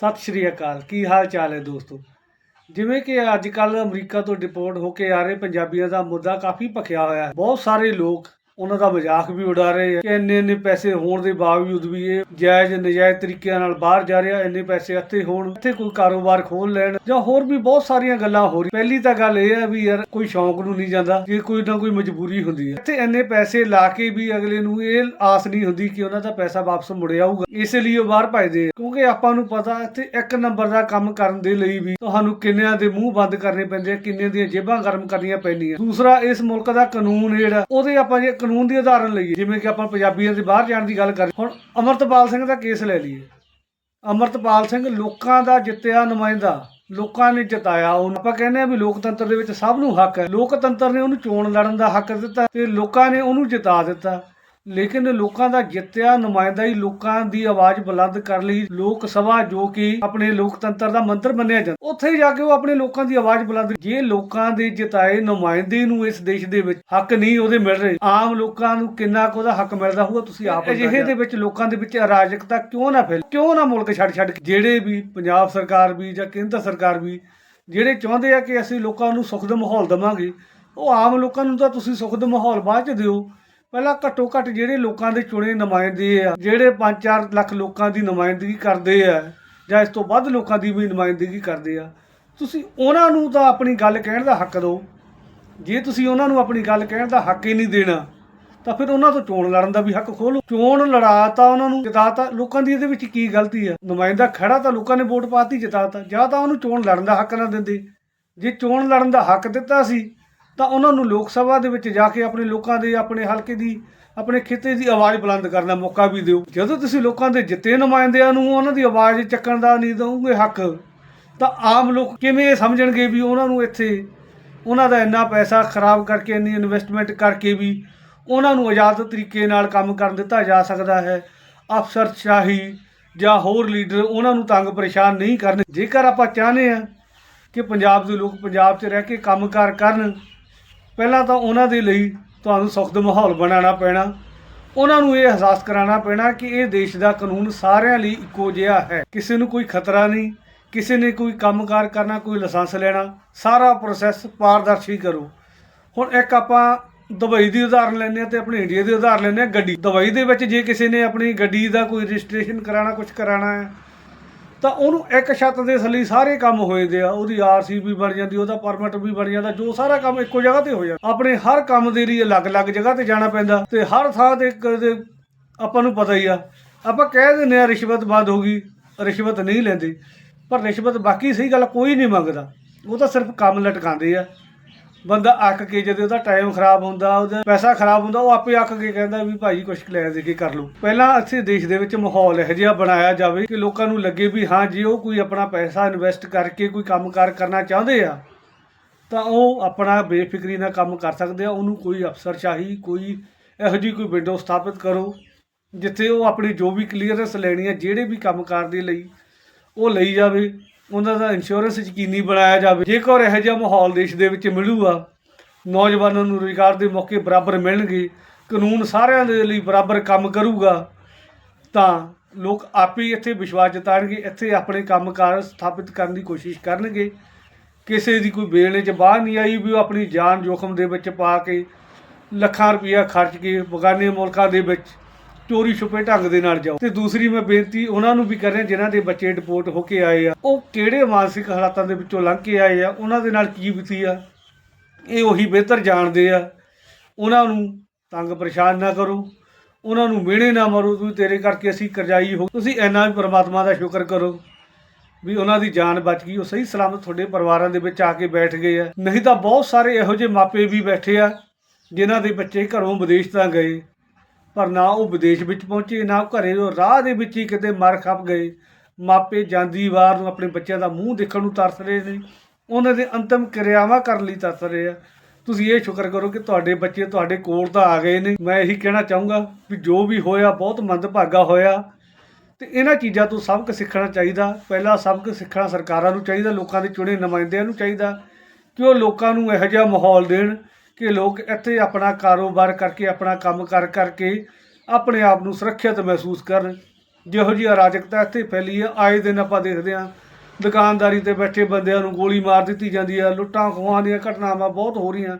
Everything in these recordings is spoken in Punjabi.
ਸਤਿ ਸ਼੍ਰੀ ਅਕਾਲ। ਕੀ ਹਾਲ ਚਾਲ ਹੈ ਦੋਸਤੋ? ਜਿਵੇਂ ਕਿ ਅੱਜ ਕੱਲ ਅਮਰੀਕਾ ਤੋਂ ਡਿਪੋਰਟ ਹੋ ਕੇ ਆ ਰਹੇ ਪੰਜਾਬੀਆਂ ਦਾ ਮੁੱਦਾ ਕਾਫੀ ਭਖਿਆ ਹੋਇਆ ਹੈ। ਬਹੁਤ ਸਾਰੇ ਲੋਕ ਉਹਨਾਂ ਦਾ ਮਜ਼ਾਕ ਵੀ ਉਡਾ ਰਹੇ ਆ ਕਿ ਇੰਨੇ ਇੰਨੇ ਪੈਸੇ ਹੋਣ ਦੇ ਬਾਵਜੂਦ ਵੀ ਇਹ ਜਾਇਜ਼ ਨਜਾਇਜ਼ ਤਰੀਕਿਆਂ ਨਾਲ ਬਾਹਰ ਜਾ ਰਿਹਾ, ਇੰਨੇ ਪੈਸੇ ਇੱਥੇ ਹੋਣ, ਇੱਥੇ ਕੋਈ ਕਾਰੋਬਾਰ ਖੋਲ ਲੈਣ ਜਾਂ ਹੋਰ ਵੀ ਬਹੁਤ ਸਾਰੀਆਂ ਗੱਲਾਂ ਹੋ ਰਹੀ ਪਹਿਲੀ ਤਾਂ ਗੱਲ ਇਹ ਹੈ ਵੀ ਯਾਰ ਕੋਈ ਸ਼ੌਂਕ ਨੂੰ ਨਹੀਂ ਜਾਂਦਾ ਕਿ ਕੋਈ ਨਾ ਕੋਈ ਮਜਬੂਰੀ ਹੁੰਦੀ ਹੈ। ਇੱਥੇ ਇੰਨੇ ਪੈਸੇ ਲਾ ਕੇ ਵੀ ਅਗਲੇ ਨੂੰ ਇਹ ਆਸ ਨਹੀਂ ਹੁੰਦੀ ਕਿ ਉਹਨਾਂ ਦਾ ਪੈਸਾ ਵਾਪਸ ਮੁੜ ਆਊਗਾ। ਇਸੇ ਲਈ ਉਹ ਬਾਹਰ ਭਜਦੇ ਕਿਉਂਕਿ ਆਪਾਂ ਨੂੰ ਪਤਾ ਇੱਥੇ ਇੱਕ ਨੰਬਰ ਦਾ ਕੰਮ ਕਰਨ ਦੇ ਲਈ ਵੀ ਤੁਹਾਨੂੰ ਕਿੰਨਿਆਂ ਦੇ ਮੂੰਹ ਬੰਦ ਕਰਨੇ ਪੈਂਦੇ ਆ, ਕਿੰਨਿਆਂ ਦੀਆਂ ਜੇਬਾਂ ਗਰਮ ਕਰਨੀਆਂ ਪੈਂਦੀਆਂ। ਦੂਸਰਾ, ਇਸ ਮੁਲਕ ਦਾ ਕਾਨੂੰਨ ਜਿਹੜਾ, ਉਹਦੇ ਆਪਾਂ ਜੇ ਕਾਨੂੰਨ ਦੀ ਉਦਾਹਰਨ ਲਈਏ, ਜਿਵੇਂ ਕਿ ਆਪਾਂ ਪੰਜਾਬੀਆਂ ਦੇ ਬਾਹਰ ਜਾਣ ਦੀ ਗੱਲ ਕਰ ਹੁਣ ਅਮਰਤਪਾਲ ਸਿੰਘ ਦਾ ਕੇਸ ਲੈ ਲਈਏ। ਅਮਰਤਪਾਲ ਸਿੰਘ ਲੋਕਾਂ ਦਾ ਜਿੱਤਿਆ ਨੁਮਾਇੰਦਾ, ਲੋਕਾਂ ਨੇ ਜਿਤਾਇਆ, ਉਹਨੂੰ ਆਪਾਂ ਕਹਿੰਦੇ ਆ ਵੀ ਲੋਕਤੰਤਰ ਦੇ ਵਿੱਚ ਸਭ ਨੂੰ ਹੱਕ ਹੈ। ਲੋਕਤੰਤਰ ਨੇ ਉਹਨੂੰ ਚੋਣ ਲੜਨ ਦਾ ਹੱਕ ਦਿੱਤਾ ਤੇ ਲੋਕਾਂ ਨੇ ਉਹਨੂੰ ਜਿਤਾ ਦਿੱਤਾ। ਲੇਕਿਨ ਲੋਕਾਂ ਦਾ ਜਿੱਤਿਆ ਨੁਮਾਇੰਦਾ ਹੀ ਲੋਕਾਂ ਦੀ ਆਵਾਜ਼ ਬੁਲੰਦ ਕਰ ਲਈ ਲੋਕ ਸਭਾ ਜੋ ਕਿ ਆਪਣੇ ਲੋਕਤੰਤਰ ਦਾ ਮੰਤਰ ਮੰਨਿਆ ਜਾਂਦਾ। ਉੱਥੇ ਜਾ ਕੇ ਉਹ ਆਪਣੇ ਲੋਕਾਂ ਦੀ ਆਵਾਜ਼ ਬੁਲੰਦ ਜੇ ਲੋਕਾਂ ਦੇ ਜਿਤਾਏ ਨੁਮਾਇੰਦੇ ਨੂੰ ਇਸ ਦੇਸ਼ ਦੇ ਵਿੱਚ ਹੱਕ ਨਹੀਂ ਉਹਦੇ ਮਿਲ ਰਹੇ। ਆਮ ਲੋਕਾਂ ਨੂੰ ਕਿੰਨਾ ਕੁ ਉਹਦਾ ਹੱਕ ਮਿਲਦਾ ਹੋਊਗਾ ਤੁਸੀਂ ਆਪ ਅਜਿਹੇ ਦੇ ਵਿੱਚ ਲੋਕਾਂ ਦੇ ਵਿੱਚ ਅਰਾਜਕਤਾ ਕਿਉਂ ਨਾ ਫੈਲ? ਕਿਉਂ ਨਾ ਮੁਲਕ ਛੱਡ ਛੱਡ ਕੇ? ਜਿਹੜੇ ਵੀ ਪੰਜਾਬ ਸਰਕਾਰ ਵੀ ਜਾਂ ਕੇਂਦਰ ਸਰਕਾਰ ਵੀ ਜਿਹੜੇ ਚਾਹੁੰਦੇ ਆ ਕਿ ਅਸੀਂ ਲੋਕਾਂ ਨੂੰ ਸੁਖ ਦਾ ਮਾਹੌਲ ਦੇਵਾਂਗੇ ਉਹ ਆਮ ਲੋਕਾਂ ਨੂੰ ਤਾਂ ਤੁਸੀਂ ਸੁਖ ਦਾ ਮਾਹੌਲ ਬਾਅਦ ਚ ਦਿਓ। ਪਹਿਲਾਂ ਘੱਟੋ ਘੱਟ ਜਿਹੜੇ ਲੋਕਾਂ ਦੇ ਚੁਣੇ ਨੁਮਾਇੰਦੇ ਆ, ਜਿਹੜੇ 5-4 ਲੱਖ ਲੋਕਾਂ ਦੀ ਨੁਮਾਇੰਦਗੀ ਕਰਦੇ ਆ, ਜਾਂ ਇਸ ਤੋਂ ਵੱਧ ਲੋਕਾਂ ਦੀ ਵੀ ਨੁਮਾਇੰਦਗੀ ਕਰਦੇ ਆ, ਤੁਸੀਂ ਉਹਨਾਂ ਨੂੰ ਤਾਂ ਆਪਣੀ ਗੱਲ ਕਹਿਣ ਦਾ ਹੱਕ ਦਿਓ। ਜੇ ਤੁਸੀਂ ਉਹਨਾਂ ਨੂੰ ਆਪਣੀ ਗੱਲ ਕਹਿਣ ਦਾ ਹੱਕ ਹੀ ਨਹੀਂ ਦੇਣਾ, ਤਾਂ ਫਿਰ ਉਹਨਾਂ ਤੋਂ ਚੋਣ ਲੜਨ ਦਾ ਵੀ ਹੱਕ ਖੋਲੋ ਚੋਣ ਲੜਾਤਾ ਉਹਨਾਂ ਨੂੰ, ਜਿਤਾਤਾ, ਲੋਕਾਂ ਦੀ ਇਹਦੇ ਵਿੱਚ ਕੀ ਗਲਤੀ ਆ? ਨੁਮਾਇੰਦਾ ਖੜਾ ਤਾਂ ਲੋਕਾਂ ਨੇ ਵੋਟ ਪਾਤੀ, ਜਿਤਾਤਾ, ਜਾਂ ਤਾਂ ਉਹਨੂੰ ਚੋਣ ਲੜਨ ਦਾ ਹੱਕ ਨਾ ਦਿੰਦੇ। ਜੇ ਚੋਣ ਲੜਨ ਦਾ ਹੱਕ ਦਿੱਤਾ ਸੀ ਤਾਂ ਉਹਨਾਂ ਨੂੰ ਲੋਕ ਸਭਾ ਦੇ ਵਿੱਚ ਜਾ ਕੇ ਆਪਣੇ ਲੋਕਾਂ ਦੇ, ਆਪਣੇ ਹਲਕੇ ਦੀ, ਆਪਣੇ ਖਿੱਤੇ ਦੀ ਆਵਾਜ਼ ਬੁਲੰਦ ਕਰਨ ਦਾ ਮੌਕਾ ਵੀ ਦਿਓ। ਜਦੋਂ ਤੁਸੀਂ ਲੋਕਾਂ ਦੇ ਜਿੱਤੇ ਨੁਮਾਇੰਦਿਆਂ ਨੂੰ ਉਹਨਾਂ ਦੀ ਆਵਾਜ਼ ਚੱਕਣ ਦਾ ਨਹੀਂ ਦਵੋਗੇ ਹੱਕ, ਤਾਂ ਆਮ ਲੋਕ ਕਿਵੇਂ ਇਹ ਸਮਝਣਗੇ ਵੀ ਉਹਨਾਂ ਨੂੰ ਇੱਥੇ ਉਹਨਾਂ ਦਾ ਇੰਨਾ ਪੈਸਾ ਖਰਾਬ ਕਰਕੇ, ਇੰਨੀ ਇਨਵੈਸਟਮੈਂਟ ਕਰਕੇ ਵੀ ਉਹਨਾਂ ਨੂੰ ਆਜ਼ਾਦ ਤਰੀਕੇ ਨਾਲ ਕੰਮ ਕਰਨ ਦਿੱਤਾ ਜਾ ਸਕਦਾ ਹੈ? ਅਫਸਰਸ਼ਾਹੀ ਜਾਂ ਹੋਰ ਲੀਡਰ ਉਹਨਾਂ ਨੂੰ ਤੰਗ ਪਰੇਸ਼ਾਨ ਨਹੀਂ ਕਰਨ। ਜੇਕਰ ਆਪਾਂ ਚਾਹੁੰਦੇ ਆ ਕਿ ਪੰਜਾਬ ਦੇ ਲੋਕ ਪੰਜਾਬ 'ਚ ਰਹਿ ਕੇ ਕੰਮਕਾਰ ਕਰਨ ਪਹਿਲਾਂ ਤਾਂ ਉਹਨਾਂ ਦੇ ਲਈ ਤੁਹਾਨੂੰ ਸੁਖ ਮਾਹੌਲ ਬਣਾਉਣਾ ਪੈਣਾ। ਉਹਨਾਂ ਨੂੰ ਇਹ ਅਹਿਸਾਸ ਕਰਾਉਣਾ ਪੈਣਾ ਕਿ ਇਹ ਦੇਸ਼ ਦਾ ਕਾਨੂੰਨ ਸਾਰਿਆਂ ਲਈ ਇੱਕੋ ਜਿਹਾ ਹੈ। ਕਿਸੇ ਨੂੰ ਕੋਈ ਖਤਰਾ ਨਹੀਂ, ਕਿਸੇ ਨੇ ਕੋਈ ਕੰਮਕਾਰ ਕਰਨਾ, ਕੋਈ ਲਾਇਸੈਂਸ ਲੈਣਾ, ਸਾਰਾ ਪ੍ਰੋਸੈਸ ਪਾਰਦਰਸ਼ੀ ਕਰੋ। ਹੁਣ ਇੱਕ ਆਪਾਂ ਦੁਬਈ ਦੀ ਉਦਾਹਰਨ ਲੈਂਦੇ ਆ ਤੇ ਆਪਣੇ ਇੰਡੀਆ ਦੀ ਉਦਾਹਰਨ ਲੈਂਦੇ ਆ ਗੱਡੀ। ਦੁਬਈ ਦੇ ਵਿੱਚ ਜੇ ਕਿਸੇ ਨੇ ਆਪਣੀ ਗੱਡੀ ਦਾ ਕੋਈ ਰਜਿਸਟ੍ਰੇਸ਼ਨ ਕਰਾਉਣਾ ਕੁਝ ਕਰਾਉਣਾ ਹੈ ਤਾਂ ਉਹਨੂੰ ਇੱਕ ਛੱਤ ਦੇ ਥੱਲੇ ਸਾਰੇ ਕੰਮ ਹੋ ਜਾਂਦੇ ਆ, ਉਹਦੀ ਆਰਸੀ ਵੀ ਬਣ ਜਾਂਦੀ, ਉਹਦਾ ਪਰਮਿਟ ਵੀ ਬਣ ਜਾਂਦਾ, ਜੋ ਸਾਰਾ ਕੰਮ ਇੱਕੋ ਜਗ੍ਹਾ ਤੇ ਹੋ ਜਾਂਦਾ। ਆਪਣੇ ਹਰ ਕੰਮ ਦੇ ਲਈ ਅਲੱਗ-ਅਲੱਗ ਜਗ੍ਹਾ ਤੇ ਜਾਣਾ ਪੈਂਦਾ ਤੇ ਹਰ ਥਾਂ ਤੇ ਇੱਕ ਆਪਾਂ ਨੂੰ ਪਤਾ ਹੀ ਆ। ਆਪਾਂ ਕਹਿ ਦਿੰਦੇ ਆ ਰਿਸ਼ਵਤ ਬੰਦ ਹੋ ਗਈ, ਰਿਸ਼ਵਤ ਨਹੀਂ ਲੈਂਦੇ, ਪਰ ਰਿਸ਼ਵਤ ਬਾਕੀ ਸਹੀ ਗੱਲ ਕੋਈ ਨਹੀਂ ਮੰਗਦਾ। ਉਹ ਤਾਂ ਸਿਰਫ ਕੰਮ ਲਟਕਾਉਂਦੇ ਆ। ਬੰਦਾ ਅੱਕ ਕੇ ਜਦੋਂ ਉਹਦਾ ਟਾਈਮ ਖਰਾਬ ਹੁੰਦਾ, ਉਹਦਾ ਪੈਸਾ ਖਰਾਬ ਹੁੰਦਾ, ਉਹ ਆਪੇ ਅੱਕ ਕੇ ਕਹਿੰਦਾ ਵੀ ਭਾਈ ਕੁਛ ਲੈ ਦੇ ਕੇ ਕਰ ਲਓ ਪਹਿਲਾਂ ਅਸੀਂ ਦੇਸ਼ ਦੇ ਵਿੱਚ ਮਾਹੌਲ ਇਹੋ ਜਿਹਾ ਬਣਾਇਆ ਜਾਵੇ ਕਿ ਲੋਕਾਂ ਨੂੰ ਲੱਗੇ ਵੀ ਹਾਂ, ਜੇ ਉਹ ਕੋਈ ਆਪਣਾ ਪੈਸਾ ਇਨਵੈਸਟ ਕਰਕੇ ਕੋਈ ਕੰਮਕਾਰ ਕਰਨਾ ਚਾਹੁੰਦੇ ਆ, ਤਾਂ ਉਹ ਆਪਣਾ ਬੇਫਿਕਰੀ ਨਾਲ ਕੰਮ ਕਰ ਸਕਦੇ ਆ, ਉਹਨੂੰ ਕੋਈ ਅਫਸਰਸ਼ਾਹੀ, ਕੋਈ ਇਹੋ ਜਿਹੀ ਕੋਈ ਵਿੰਡੋ ਸਥਾਪਿਤ ਕਰੋ, ਜਿੱਥੇ ਉਹ ਆਪਣੀ ਜੋ ਵੀ ਕਲੀਅਰੈਂਸ ਲੈਣੀ ਹੈ ਜਿਹੜੇ ਵੀ ਕੰਮਕਾਰ ਦੇ ਲਈ ਉਹ ਲਈ ਜਾਵੇ। ਉਹਨਾਂ ਦਾ ਇੰਸ਼ੋਰੈਂਸ ਯਕੀਨੀ ਬਣਾਇਆ ਜਾਵੇ। ਜੇਕਰ ਇਹੋ ਜਿਹਾ ਮਾਹੌਲ ਦੇਸ਼ ਦੇ ਵਿੱਚ ਮਿਲੂਗਾ, ਨੌਜਵਾਨਾਂ ਨੂੰ ਰੁਜ਼ਗਾਰ ਦੇ ਮੌਕੇ ਬਰਾਬਰ ਮਿਲਣਗੇ, ਕਾਨੂੰਨ ਸਾਰਿਆਂ ਦੇ ਲਈ ਬਰਾਬਰ ਕੰਮ ਕਰੂਗਾ, ਤਾਂ ਲੋਕ ਆਪੇ ਹੀ ਇੱਥੇ ਵਿਸ਼ਵਾਸ ਜਤਾਣਗੇ ਇੱਥੇ ਆਪਣੇ ਕੰਮਕਾਰ ਸਥਾਪਿਤ ਕਰਨ ਦੀ ਕੋਸ਼ਿਸ਼ ਕਰਨਗੇ। ਕਿਸੇ ਦੀ ਕੋਈ ਬੇਲਣੇ 'ਚ ਬਾਹਰ ਨਹੀਂ ਆਈ ਵੀ ਉਹ ਆਪਣੀ ਜਾਨ ਜੋਖਮ ਦੇ ਵਿੱਚ ਪਾ ਕੇ ਲੱਖਾਂ ਰੁਪਈਆ ਖਰਚ ਕੇ ਬਗਾਨੇ ਮੁਲਕਾਂ ਦੇ ਵਿੱਚ ਚੋਰੀ ਛੁਪੇ ਢੰਗ ਦੇ ਨਾਲ ਜਾਓ। ਤੇ ਦੂਸਰੀ ਮੈਂ ਬੇਨਤੀ, ਉਹਨਾਂ ਨੂੰ ਵੀ ਕਰ ਰਿਹਾ ਜਿਨ੍ਹਾਂ ਦੇ ਬੱਚੇ ਡਿਪੋਰਟ ਹੋ ਕੇ ਆਏ ਆ। ਉਹ ਕਿਹੜੇ ਮਾਨਸਿਕ ਹਾਲਾਤਾਂ ਦੇ ਵਿੱਚੋਂ ਲੰਘ ਕੇ ਆਏ ਆ, ਉਹਨਾਂ ਦੇ ਨਾਲ ਕੀ ਬੀਤੀ ਆ? ਇਹ ਉਹੀ ਬਿਹਤਰ ਜਾਣਦੇ ਆ। ਉਹਨਾਂ ਨੂੰ ਤੰਗ ਪਰੇਸ਼ਾਨ ਨਾ ਕਰੋ। ਉਹਨਾਂ ਨੂੰ ਮਿਹਣੇ ਨਾ ਮਾਰੋ। ਤੁਸੀਂ ਤੇਰੇ ਕਰਕੇ ਅਸੀਂ ਕਰਜ਼ਾਈ ਹੋ ਤੁਸੀਂ ਇੰਨਾ ਵੀ ਪਰਮਾਤਮਾ ਦਾ ਸ਼ੁਕਰ ਕਰੋ ਵੀ ਉਹਨਾਂ ਦੀ ਜਾਨ ਬਚ ਗਈ। ਉਹ ਸਹੀ ਸਲਾਮਤ ਤੁਹਾਡੇ ਪਰਿਵਾਰਾਂ ਦੇ ਵਿੱਚ ਆ ਕੇ ਬੈਠ ਗਏ ਆ। ਨਹੀਂ ਤਾਂ ਬਹੁਤ ਸਾਰੇ ਇਹੋ ਜਿਹੇ ਮਾਪੇ ਵੀ ਬੈਠੇ ਆ, ਜਿਨ੍ਹਾਂ ਦੇ ਬੱਚੇ ਘਰੋਂ ਵਿਦੇਸ਼ ਤਾਂ ਗਏ। ਪਰ ਨਾ ਉਹ ਵਿਦੇਸ਼ ਵਿੱਚ ਪਹੁੰਚੇ, ਨਾ ਉਹ ਘਰੇ ਉਹ ਰਾਹ ਦੇ ਵਿੱਚ ਹੀ ਕਿਤੇ ਮਰ ਖੱਪ ਗਏ। ਮਾਪੇ ਜਾਂਦੀ ਵਾਰ ਨੂੰ ਆਪਣੇ ਬੱਚਿਆਂ ਦਾ ਮੂੰਹ ਦੇਖਣ ਨੂੰ ਤਰਸ ਰਹੇ ਨੇ। ਉਹਨਾਂ ਦੇ ਅੰਤਮ ਕਿਰਿਆਵਾਂ ਕਰਨ ਲਈ ਤਰਸ ਰਹੇ ਆ। ਤੁਸੀਂ ਇਹ ਸ਼ੁਕਰ ਕਰੋ ਕਿ ਤੁਹਾਡੇ ਬੱਚੇ ਤੁਹਾਡੇ ਕੋਲ ਤਾਂ ਆ ਗਏ ਨੇ। ਮੈਂ ਇਹੀ ਕਹਿਣਾ ਚਾਹੂੰਗਾ ਵੀ ਜੋ ਵੀ ਹੋਇਆ, ਬਹੁਤ ਮੰਦਭਾਗਾ ਹੋਇਆ। ਤੇ ਇਹਨਾਂ ਚੀਜ਼ਾਂ ਤੋਂ ਸਬਕ ਸਿੱਖਣਾ ਚਾਹੀਦਾ। ਪਹਿਲਾ ਸਬਕ ਸਿੱਖਣਾ ਸਰਕਾਰਾਂ ਨੂੰ ਚਾਹੀਦਾ, ਲੋਕਾਂ ਦੇ ਚੁਣੇ ਨੁਮਾਇੰਦਿਆਂ ਨੂੰ ਚਾਹੀਦਾ ਕਿ ਉਹ ਲੋਕਾਂ ਨੂੰ ਇਹੋ ਜਿਹਾ ਮਾਹੌਲ ਦੇਣ। ਕਿ ਲੋਕ ਇੱਥੇ ਆਪਣਾ ਕਾਰੋਬਾਰ ਕਰਕੇ, ਆਪਣਾ ਕੰਮ ਕਰ ਕਰਕੇ ਆਪਣੇ ਆਪ ਨੂੰ ਸੁਰੱਖਿਅਤ ਮਹਿਸੂਸ ਕਰਨ। ਜਿਹੋ ਜਿਹੀ ਅਰਾਜਕਤਾ ਇੱਥੇ ਫੈਲੀ ਹੈ ਆਏ ਦਿਨ ਆਪਾਂ ਦੇਖਦੇ ਹਾਂ, ਦੁਕਾਨਦਾਰੀ ਤੇ ਬੈਠੇ ਬੰਦਿਆਂ ਨੂੰ ਗੋਲੀ ਮਾਰ ਦਿੱਤੀ ਜਾਂਦੀ ਹੈ ਲੁੱਟਾਂ ਖੋਹਾਂ ਦੀਆਂ ਘਟਨਾਵਾਂ ਬਹੁਤ ਹੋ ਰਹੀਆਂ।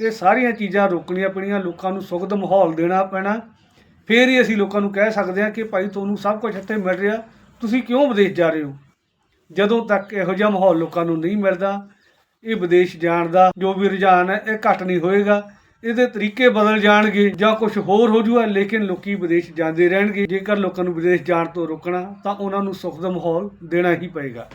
ਇਹ ਸਾਰੀਆਂ ਚੀਜ਼ਾਂ ਰੋਕਣੀਆਂ ਪੈਣੀਆਂ, ਲੋਕਾਂ ਨੂੰ ਸੁਖਦ ਮਾਹੌਲ ਦੇਣਾ ਪੈਣਾ। ਫੇਰ ਹੀ ਅਸੀਂ ਲੋਕਾਂ ਨੂੰ ਕਹਿ ਸਕਦੇ ਹਾਂ ਕਿ ਭਾਈ ਤੁਹਾਨੂੰ ਸਭ ਕੁਝ ਇੱਥੇ ਮਿਲ ਰਿਹਾ, ਤੁਸੀਂ ਕਿਉਂ ਵਿਦੇਸ਼ ਜਾ ਰਹੇ ਹੋ? ਜਦੋਂ ਤੱਕ ਇਹੋ ਜਿਹਾ ਮਾਹੌਲ ਲੋਕਾਂ ਨੂੰ ਨਹੀਂ ਮਿਲਦਾ ਇਹ ਵਿਦੇਸ਼ ਜਾਣ ਦਾ ਜੋ ਵੀ ਰੁਝਾਨ ਹੈ, ਇਹ ਘਟ ਨਹੀਂ ਹੋਏਗਾ। ਇਹਦੇ ਤਰੀਕੇ ਬਦਲ ਜਾਣਗੇ ਜਾਂ ਕੁਝ ਹੋਰ ਹੋ ਜੂਗਾ ਲੇਕਿਨ ਲੋਕੀ ਵਿਦੇਸ਼ ਜਾਂਦੇ ਰਹਿਣਗੇ। ਜੇਕਰ ਲੋਕਾਂ ਨੂੰ ਵਿਦੇਸ਼ ਜਾਣ ਤੋਂ ਰੋਕਣਾ, ਤਾਂ ਉਹਨਾਂ ਨੂੰ ਸੁੱਖ ਦਾ ਮਾਹੌਲ ਦੇਣਾ ਹੀ ਪਏਗਾ।